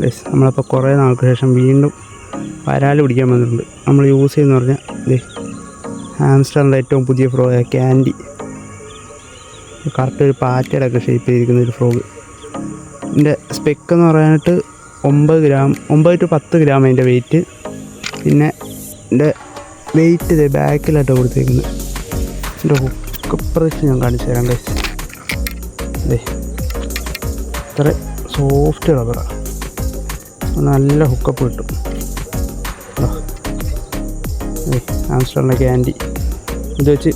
Guys നമ്മളപ്പോൾ കുറേ നാൾക്ക് ശേഷം വീണ്ടും വരാൽ പിടിക്കാൻ വന്നിട്ടുണ്ട്. നമ്മൾ യൂസ് ചെയ്യുന്ന പറഞ്ഞാൽ ദേ ഹാംസ്റ്ററിന്റെ ഏറ്റവും പുതിയ ഫ്രോഗ് ക്യാൻഡി കറക്റ്റ് ഒരു പാറ്റയുടെ ഒക്കെ ഷേപ്പ് ചെയ്തിരിക്കുന്ന ഒരു ഫ്രോഗ് ഇതിന്റെ സ്പെക്ക് എന്ന് പറയാനായിട്ട് ഒമ്പത് ഗ്രാം ഒമ്പത് ടു പത്ത് ഗ്രാം അതിന്റെ വെയിറ്റ് പിന്നെ ഇതിന്റെ വെയിറ്റ് ഇത് ബാക്കിലായിട്ട് കൊടുത്തേക്കുന്നത് ഇതിന്റെ ഒക്കെ പ്രദേശം ഞാൻ കാണിച്ചു തരാം കഴിച്ച് അതെ ഇത്ര സോഫ്റ്റ് റബ്ബറാണ് നല്ല ഹുക്കപ്പ് കിട്ടും. ആംസ്റ്ററിന്റെ ക്യാൻഡി ഇത് വെച്ച്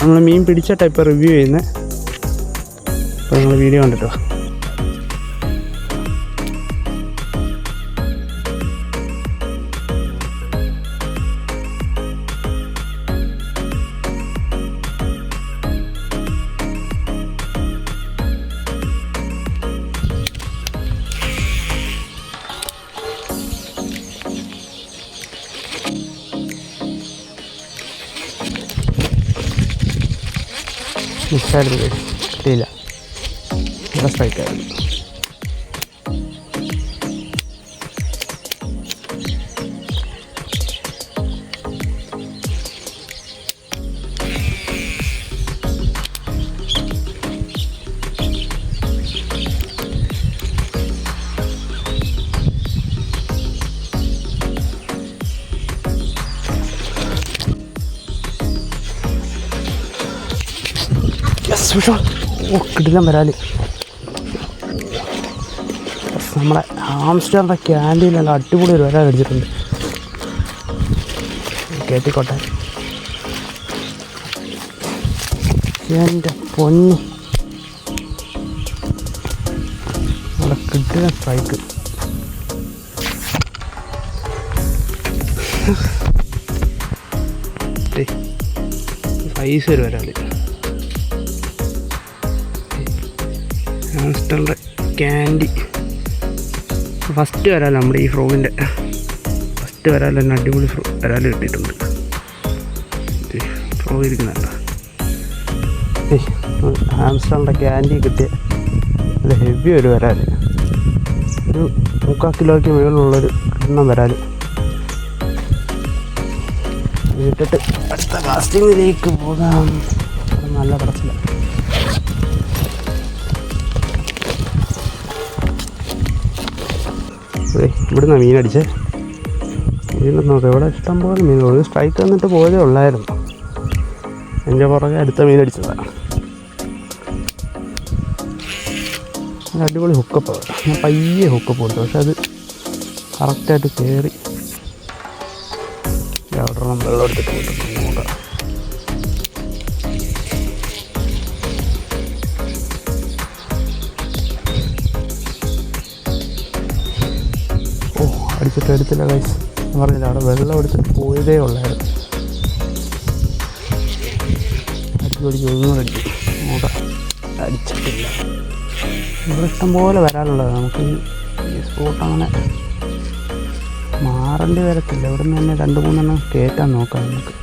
നമ്മൾ മീൻ പിടിച്ച ടൈപ്പ് റിവ്യൂ ചെയ്യുന്നത് അപ്പോൾ നിങ്ങൾ വീഡിയോ കണ്ടിട്ടോ മിസ്സായിരുന്നു കിട്ടിയില്ല നല്ല സ്ട്രൈക്കായിരുന്നു വിഷോ ഓ കിടിലം വരാൽ. നമ്മളെ ആംസ്റ്ററിന്റെ ക്യാന്റീനിലുള്ള അടിപൊളി ഒരു വരാൻ അടിച്ചിട്ടുണ്ട് കേട്ടിക്കോട്ടെ. എന്റെ പൊന്നി. നമ്മളെ കിട്ടുന്ന സ്ട്രൈക്ക് സൈസ് ഒരു വരാൽ. ആംസ്റ്ററിന്റെ ക്യാൻഡി ഫസ്റ്റ് വരാൽ നമ്മുടെ ഈ ഫ്രോഗിന്റെ ഫസ്റ്റ് വരാൽ തന്നെ അടിപൊളി ഫ്രോ വരാൽ കിട്ടിയിട്ടുണ്ട്. ഫ്രോ ഇരിക്കുന്നുണ്ട. ആംസ്റ്ററിന്റെ ക്യാൻഡി കിട്ടിയ നല്ല ഹെവി ഒരു വരാൽ ഒരു മുക്കാൽ കിലോയ്ക്ക് മുകളിലുള്ളൊരു എണ്ണം വരാൽ ഇട്ടിട്ട് അടുത്ത കാസ്റ്റിങ്ങിലേക്ക് പോകാം. നല്ല പറച്ചിലാണ് അതെ ഇവിടുന്ന് അടിച്ചേ. മീൻ നോക്കാം ഇവിടെ ഇഷ്ടം പോലെ മീൻ. ഒരു സ്ട്രൈക്ക് വന്നിട്ട് പോയതേ ഉള്ളായിരുന്നു. എന്റെ പുറകെ അടുത്ത നല്ല അടിപൊളി ഹുക്കപ്പ് ഞാൻ പയ്യെ ഹുക്കപ്പ് കൊടുത്തു പക്ഷെ അത് കറക്റ്റായിട്ട് കയറി അവിടെ വെള്ളം എടുത്തിട്ട് നോക്കാം ഓ അടിച്ചിട്ട് എടുത്തില്ല കൈസ് എന്ന് പറഞ്ഞില്ല അവിടെ വെള്ളം എടുത്തിട്ട് പോയതേ ഉള്ളായിരുന്നു. അടിച്ചു അടിച്ച് ഒന്നും അടിച്ചു വരാനുള്ളത്. നമുക്ക് ഈ സ്പോട്ട് അങ്ങനെ മാറേണ്ടി വരത്തില്ല. ഇവിടെ നിന്ന് തന്നെ രണ്ട് മൂന്നെണ്ണം കയറ്റാൻ നോക്കാം നമുക്ക്.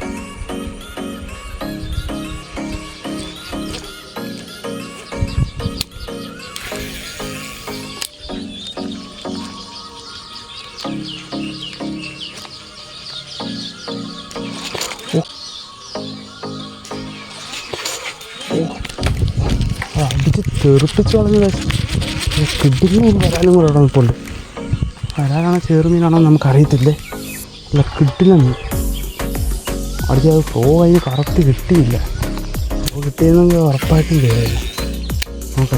തെറുപ്പിച്ച് കളഞ്ഞ കിഡിന് വരാനും കൂടെ അവിടെ നിൽപ്പുണ്ട്. വരാനാണോ മീനാണോ നമുക്കറിയത്തില്ലേ? അല്ല മീൻ. അടിച്ച് അത് ഫ്ലോ അതിന് കറക്റ്റ് കിട്ടിയില്ല. ഫ്ലോ കിട്ടിയെന്നെങ്കിൽ ഉറപ്പായിട്ടും കയറില്ല നമുക്ക്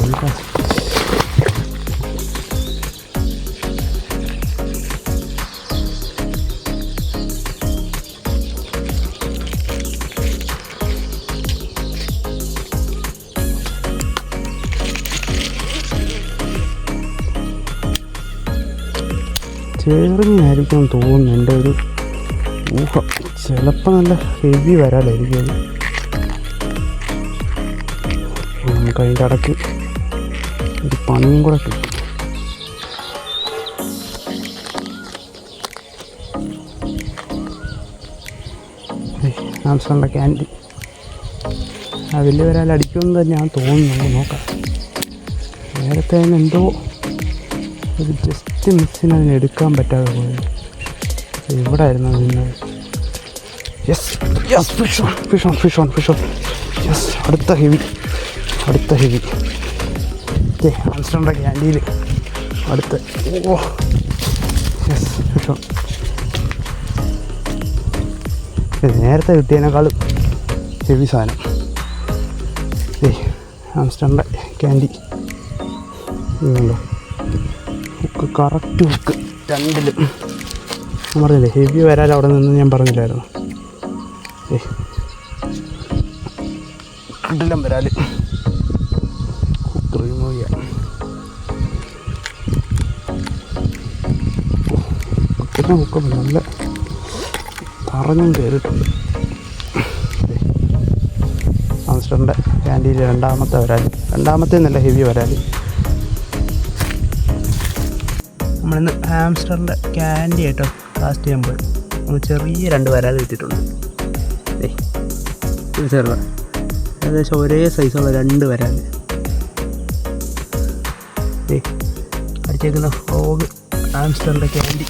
ചേർമീനായിരിക്കും തോന്നുന്നു എന്റെ ഒരു ഊഹം. ചിലപ്പോൾ നല്ല ഹെവി വരാലായിരിക്കും അത് നമുക്ക് അതിന്റെ ഇടയ്ക്ക് ഒരു പണിയും കൂടെ കിട്ടും. ആംസോണിന്റെ ക്യാൻഡി ആ വലിയ വരാൽ അടിക്കുമെന്ന് തന്നെയാണ് തോന്നുന്നു നമുക്ക് നോക്കാം. നേരത്തെ അതിന് എന്തോ ഒരു ജസ്റ്റ് മിസ്സിന് അതിന് എടുക്കാൻ പറ്റാതെ പോയി. ഇവിടെ ആയിരുന്നു അതിന് yes yes fish on fish on fish on fish on yes അടുത്ത ഹെവി അടുത്ത ഹെവി ഓക്കേ ആൻസ്റ്ററിന്റെ ക്യാന്റീൽ അടുത്ത ഓ യെസ് ഫിഷ് ഓൺ നേരത്തെ കിട്ടിയതിനേക്കാളും ഹെവി സാധനം. ഏയ് ആംസ്റ്ററിന്റെ ക്യാൻഡി ഇതുണ്ടോ ഹുക്ക് കറക്റ്റ് ഹുക്ക് രണ്ടിലും. ഞാൻ പറഞ്ഞില്ലേ ഹെവി വരാൻ അവിടെ നിന്ന് ഞാൻ പറഞ്ഞില്ലായിരുന്നു. ഏ. രണ്ടിലും വരാൽ ഹുക്ക് റിമൂവ് ചെയ്യാം ഹുക്കിന്റെ ഹുക്ക് നല്ല തറഞ്ഞും കയറിയിട്ടുണ്ട്. ആംസ്റ്ററിന്റെ ക്യാന്റീനിൽ രണ്ടാമത്തെ വരാൽ രണ്ടാമത്തെ നല്ല ഹെവി വരാൽ നമ്മളിന്ന് ഹാംസ്റ്ററിന്റെ ക്യാൻഡി ആയിട്ടോ കാസ്റ്റ് ചെയ്യുമ്പോൾ നമ്മൾ ചെറിയ രണ്ട് വരാൽ കിട്ടിയിട്ടുണ്ട്. ഇത് ചെറുത. ഏകദേശം ഒരേ സൈസുള്ള രണ്ട് വരാൽ അടിച്ചേക്കുന്ന ഫ്രോഗ് ഹാംസ്റ്ററിന്റെ ക്യാൻഡി